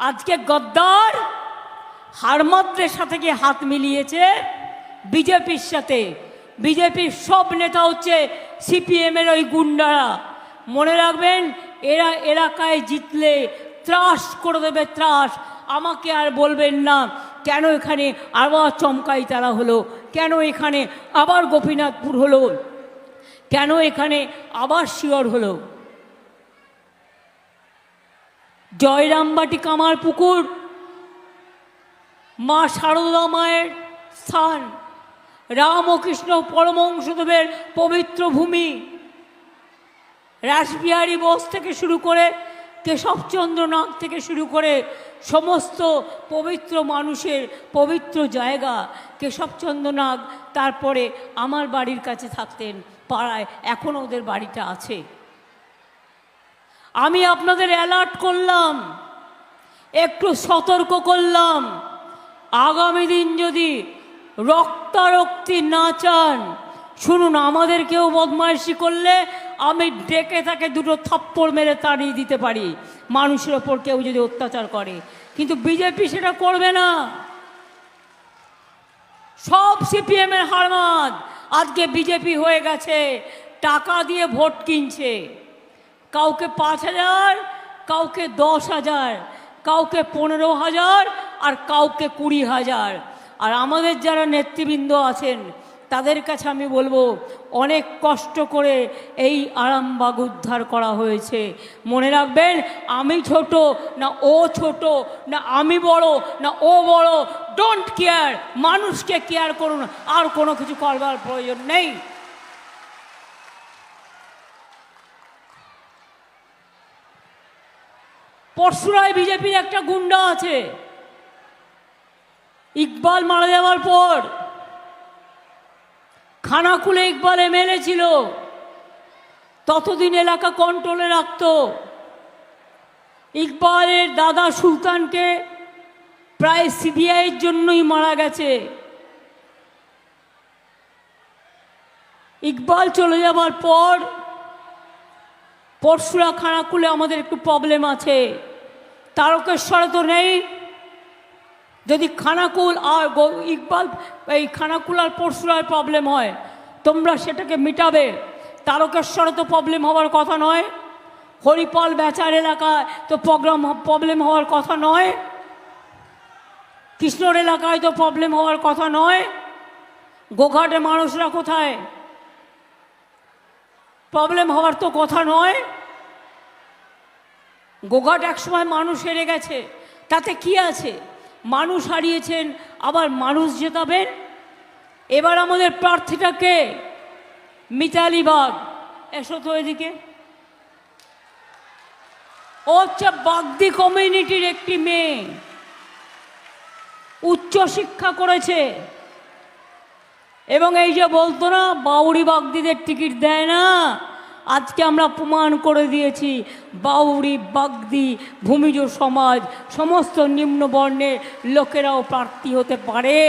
আজকে গদ্দার হারমাদ্রের সাথে গিয়ে হাত মিলিয়েছে। বিজেপির সাথে। বিজেপির সব নেতা হচ্ছে সিপিএমের ওই গুন্ডারা। মনে রাখবেন, এরা এলাকায় জিতলে ত্রাস করে দেবে, ত্রাস। আমাকে আর বলবেন না, কেন এখানে আবার চমকাই তারা হলো? কেন এখানে আবার গোপীনাথপুর হলো? কেন এখানে আবার শিওর হলো? জয়রামবাটি কামার পুকুর। মা শারদা মায়ের স্থান। রাম ও কৃষ্ণ পরমংশদেবের পবিত্র ভূমি। রাসবিহারী বোস থেকে শুরু করে কেশবচন্দ্র নাগ থেকে শুরু করে সমস্ত পবিত্র মানুষের পবিত্র জায়গা কেশবচন্দ্র নাগ তারপরে আমার বাড়ির কাছে থাকতেন, পাড়ায়। এখনও ওদের বাড়িটা আছে। আমি আপনাদের অ্যালার্ট করলাম, একটু সতর্ক করলাম। আগামী দিন যদি রক্তারক্তি না চান, শুনুন, আমাদের কেউ বদমাইশি করলে আমি ডেকে তাকে দুটো থাপ্পড় মেরে তাড়িয়ে দিতে পারি। মানুষের ওপর কেউ যদি অত্যাচার করে। কিন্তু বিজেপি সেটা করবে না। সব সিপিএমের হারমাদ আজকে বিজেপি হয়ে গেছে, টাকা দিয়ে ভোট কিনছে। কাউকে পাঁচ হাজার, কাউকে দশ হাজার, কাউকে পনেরো হাজার আর কাউকে কুড়ি হাজার। আর আমাদের যারা নেতৃবৃন্দ আছেন, তাদের কাছে আমি বলব, অনেক কষ্ট করে এই আরামবাগ উদ্ধার করা হয়েছে। মনে রাখবেন, আমি ছোট, না ও ছোট, না আমি বড়, না ও বড় ডোন্ট কেয়ার মানুষকে কেয়ার করুন, আর কোনো কিছু করবার প্রয়োজন নেই। পরশুরায় বিজেপির একটা গুন্ডা আছে। ইকবাল মারা যাওয়ার পর খানাকুলে ইকবাল এমএলএ ছিল। ততদিন এলাকা কন্ট্রোলে রাখত। ইকবালের দাদা সুলতানকে প্রায় সিবিআইয়ের জন্যই মারা গেছে। ইকবাল চলে যাবার পর পরশুরা খানাকুলে আমাদের একটু প্রবলেম আছে। তারকেশ্বরে তো নেই। যদি খানাকুল আর ইকবাল, এই খানাকুল আর পরশুরার প্রবলেম হয়, তোমরা সেটাকে মিটাবে। তারকেশ্বরে তো প্রবলেম হওয়ার কথা নয়। হরিপল বেচার এলাকায় তো প্রোগ্রাম প্রবলেম হওয়ার কথা নয়। কৃষ্ণর এলাকায় তো প্রবলেম হওয়ার কথা নয়। গোঘাটে মানুষরা কোথায়? প্রবলেম হওয়ার তো কথা নয়। গোঘাট একসময় মানুষ হেরে গেছে। তাতে কি আছে? মানুষ হারিয়েছেন, আবার মানুষ জেতাবেন? এবার আমাদের প্রার্থীটাকে মিতালি বাগ। এসো তো এদিকে। ও হচ্ছে বাগদি কমিউনিটির একটি মেয়ে। উচ্চ শিক্ষা করেছে। এবং এই যে বলতো না বাউরি বাগদিদের টিকিট দেয় না। আজকে আমরা প্রমাণ করে দিয়েছি বাউরি বাগদি, ভূমিজ সমাজ, সমস্ত নিম্ন বর্ণের লোকেরাও প্রার্থী হতে পারে।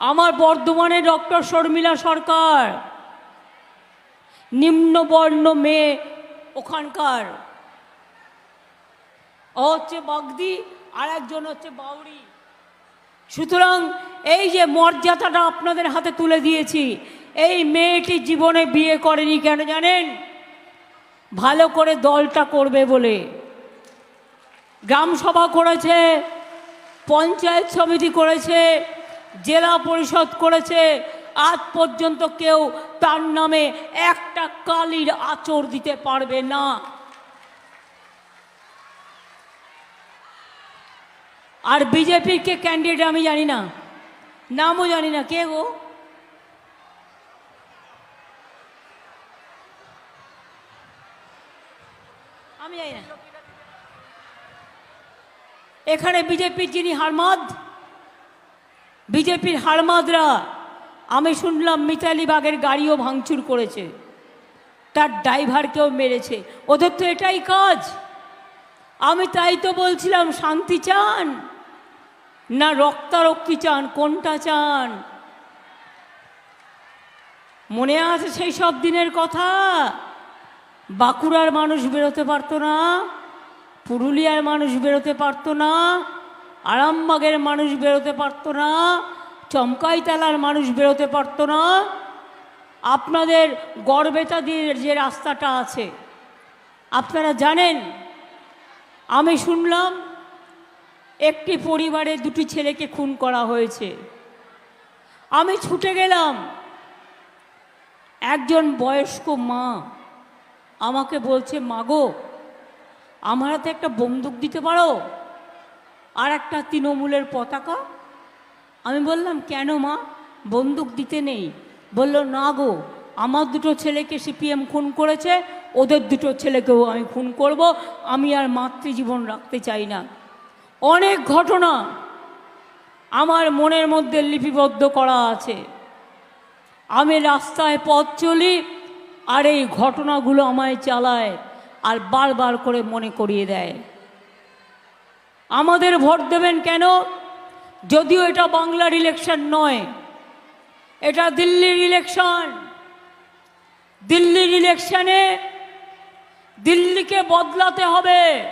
আমার বর্ধমানে ডক্টর শর্মিলা সরকার, নিম্নবর্ণ মেয়ে ওখানকার। ও হচ্ছে বাগদি আর একজন হচ্ছে বাউরি সুতরাং এই যে মর্যাদাটা আপনাদের হাতে তুলে দিয়েছি, এই মেয়েটি জীবনে বিয়ে করেনি কেন জানেন? ভালো করে দলটা করবে বলে। গ্রাম সভা করেছে, পঞ্চায়েত সমিতি করেছে, জেলা পরিষদ করেছে, আজ পর্যন্ত কেউ তার নামে একটা কালির আচর দিতে পারবে না। আর বিজেপির কে ক্যান্ডিডেট আমি জানি না। নামও জানি না। কে গো? আমি জানি না। এখানে বিজেপির যিনি হারমাদ, বিজেপির হারমাদরা, আমি শুনলাম মিতালি বাগের গাড়িও ভাঙচুর করেছে। তার ড্রাইভারকেও মেরেছে। ওদের তো এটাই কাজ। আমি তাই তো বলছিলাম, শান্তি চান? না রক্তারক্তি চান? কোনটা চান? মনে আছে সেই সব দিনের কথা? বাঁকুড়ার মানুষ বেরোতে পারতো না, পুরুলিয়ার মানুষ বেরোতে পারতো না, আরামবাগের মানুষ বেরোতে পারতো না, চমকাইতলার মানুষ বেরোতে পারতো না। আপনাদের গড়বেতা দিয়ে যে রাস্তাটা আছে, আপনারা জানেন আমি শুনলাম একটি পরিবারে দুটি ছেলেকে খুন করা হয়েছে। আমি ছুটে গেলাম। একজন বয়স্ক মা আমাকে বলছে, মাগো, আমার হাতে একটা বন্দুক দিতে পারো? আর একটা তৃণমূলের পতাকা? আমি বললাম, কেন মা? বন্দুক দিতে নেই। বলল, না গো, আমার দুটো ছেলেকে সিপিএম খুন করেছে ওদের দুটো ছেলেকেও আমি খুন করব, আমি আর মাতৃজীবন রাখতে চাই না। অনেক ঘটনা আমার মনের মধ্যে লিপিবদ্ধ করা আছে। আমি রাস্তায় পথ চলি আর এই ঘটনাগুলো আমায় চালায় আর বারবার করে মনে করিয়ে দেয়। আমাদের ভোট দেবেন কেন? যদিও এটা বাংলার ইলেকশন নয়, এটা দিল্লির ইলেকশন। দিল্লির ইলেকশনে দিল্লিকে বদলাতে হবে।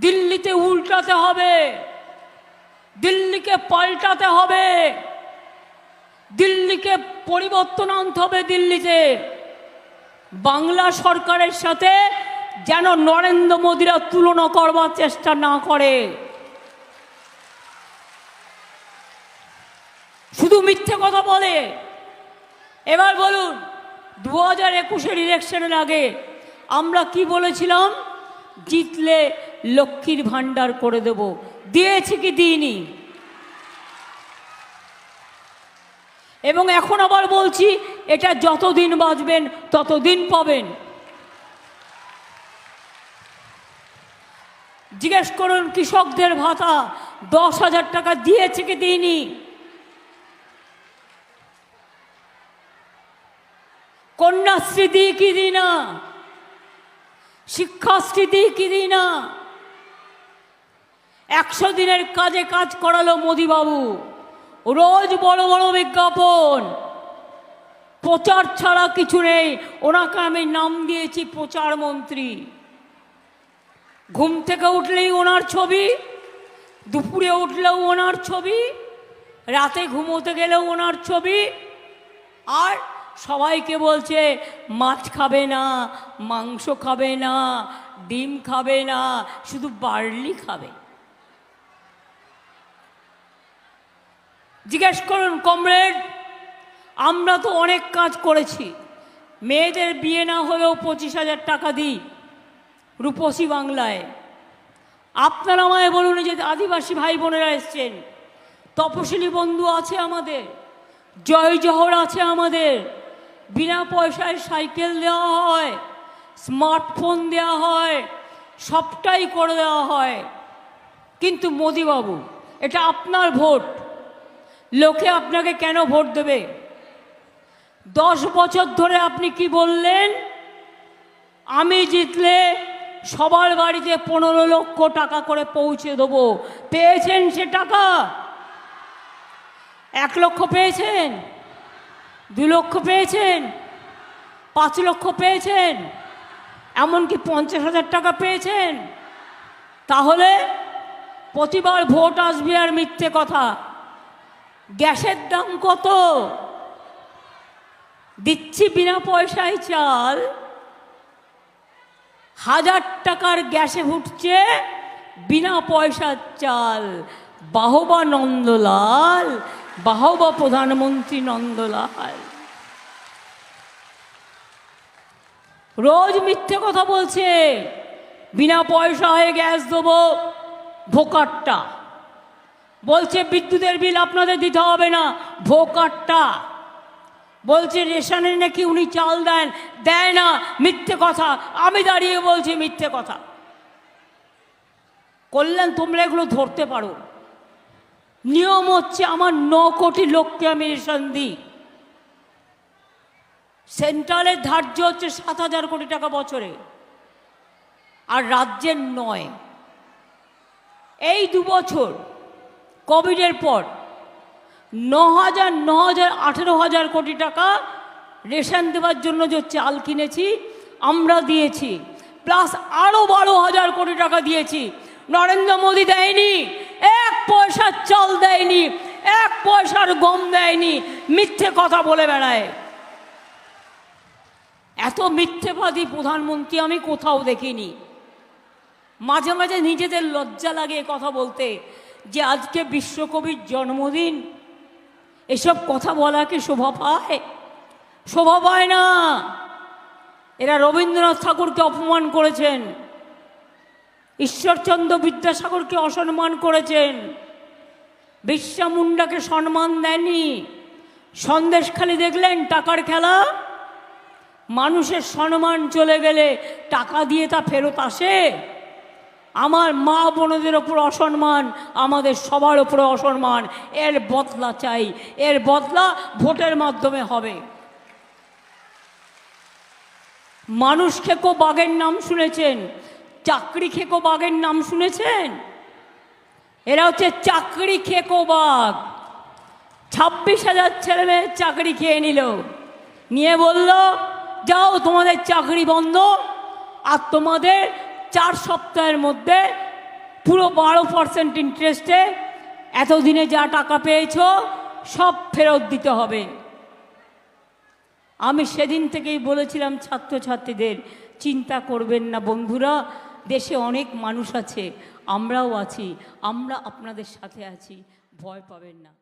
দিল্লিতে উল্টাতে হবে। দিল্লিকে পাল্টাতে হবে। দিল্লিকে পরিবর্তন আনতে হবে দিল্লিতে। বাংলা সরকারের সাথে যেন নরেন্দ্র মোদীরা তুলনা করবার চেষ্টা না করে। শুধু মিথ্যে কথা বলে। এবার বলুন, দু হাজার একুশের ইলেকশনের আগে আমরা কি বলেছিলাম? জিতলে লক্ষ্মীর ভাণ্ডার করে দেব। দিয়েছি কি দিইনি? এবং এখন আবার বলছি, এটা যতদিন বাঁচবেন, ততদিন পাবেন। জিজ্ঞেস করুন, কৃষকদের ভাতা দশ হাজার টাকা দিয়েছে কি দিইনি? কন্যাশ্রী দিই কি দিই না? দিই কি দিই না একশো দিনের কাজে কাজ করালো মোদিবাবু। রোজ বড় বড় বিজ্ঞাপন। প্রচার ছাড়া কিছু নেই। ওনাকে আমি নাম দিয়েছি প্রচার মন্ত্রী। ঘুম থেকে উঠলেই ওনার ছবি, দুপুরে উঠলেও ওনার ছবি, রাতে ঘুমোতে গেলেও ওনার ছবি, আর সবাইকে বলছে, মাছ খাবে না, মাংস খাবে না, ডিম খাবে না, শুধু বার্লি খাবে। জিজ্ঞেস করুন, কমরেড, আমরা তো অনেক কাজ করেছি। মেয়েদের বিয়ে না হলেও পঁচিশ হাজার টাকা দিই, রূপসী বাংলায়। আপনারা আমায় বলুন যে আদিবাসী ভাই বোনেরা এসছেন, তপশিলি বন্ধু আছে আমাদের, জয় জহর আছে আমাদের বিনা পয়সায় সাইকেল দেওয়া হয়, স্মার্টফোন দেওয়া হয়, সবটাই করে দেওয়া হয়। কিন্তু মোদিবাবু, এটা আপনার ভোট। লোকে আপনাকে কেন ভোট দেবে? দশ বছর ধরে আপনি কি বললেন? আমি জিতলে সবার বাড়িতে পনেরো লক্ষ টাকা করে পৌঁছে দেবো। পেয়েছেন সে টাকা? এক লক্ষ পেয়েছেন? দু লক্ষ পেয়েছেন, পাঁচ লক্ষ পেয়েছেন, এমনকি পঞ্চাশ হাজার টাকা পেয়েছেন। তাহলে প্রতিবার ভোট আসবে আর মিথ্যে কথা। গ্যাসের দাম কত? দিচ্ছি বিনা পয়সায় চাল। হাজার টাকার গ্যাসে ফুটছে বিনা পয়সার চাল। বাহবা নন্দলাল বাহবা প্রধানমন্ত্রী নন্দলাল। রোজ মিথ্যে কথা বলছে, বিনা পয়সায় গ্যাস দেবো ভোকারটা বলছে, বিদ্যুতের বিল আপনাদের দিতে হবে না ভোকারটা বলছে রেশনে নাকি উনি চাল দেন, দেয় না, মিথ্যে কথা। আমি দাঁড়িয়ে বলছি মিথ্যে কথা। কল্যাণ, তোমরা এগুলো ধরতে পারো। নিয়ম হচ্ছে আমার ন কোটি লোককে আমি রেশন দিই। সেন্ট্রালের ধার্য হচ্ছে সাত হাজার কোটি টাকা বছরে, আর রাজ্যের নয়। এই দু বছর, কোভিডের পর ন হাজার ন হাজার, আঠেরো হাজার কোটি টাকা রেশন দেওয়ার জন্য যে চাল কিনেছি, আমরা দিয়েছি। প্লাস আরও বারো হাজার কোটি টাকা দিয়েছি। নরেন্দ্র মোদী দেয়নি পয়সার চাল দেয়নি, এক পয়সার গম দেয়নি, মিথ্যে কথা বলে বেড়ায়। এত মিথ্যেবাদী প্রধানমন্ত্রী আমি কোথাও দেখিনি। মাঝে মাঝে নিজেদের লজ্জা লাগে কথা বলতে, যে আজকে বিশ্বকবির জন্মদিন। এসব কথা বলা কি শোভা পায়? শোভা পায় না। এরা রবীন্দ্রনাথ ঠাকুরকে অপমান করেছেন। ঈশ্বরচন্দ্র বিদ্যাসাগরকে অসম্মান করেছেন। বিশ্বা মুন্ডাকে সম্মান দেননি। সন্দেশখালি দেখলেন, টাকার খেলা। মানুষের সম্মান চলে গেলে টাকা দিয়ে তা ফেরত আসে। আমার মা বোনদের ওপর অসম্মান, আমাদের সবার ওপরে অসম্মান। এর বদলা চাই, এর বদলা ভোটের মাধ্যমে হবে। মানুষ খেকো বাঘের নাম শুনেছেন চাকরি খেকো বাঘের নাম শুনেছেন? এরা হচ্ছে চাকরি খেকো বাঘ। ছাব্বিশ হাজার ছেলে মেয়ে চাকরি খেয়ে নিল। নিয়ে বলল, যাও, তোমাদের চাকরি বন্ধ আর তোমাদের চার সপ্তাহের মধ্যে পুরো বারো পার্সেন্ট ইন্টারেস্টে এতদিনে যা টাকা পেয়েছ সব ফেরত দিতে হবে। আমি সেদিন থেকেই বলেছিলাম ছাত্রছাত্রীদের, চিন্তা করবেন না বন্ধুরা দেশে অনেক মানুষ আছে আমরাও আছি আমরা আপনাদের সাথে আছি ভয় পাবেন না।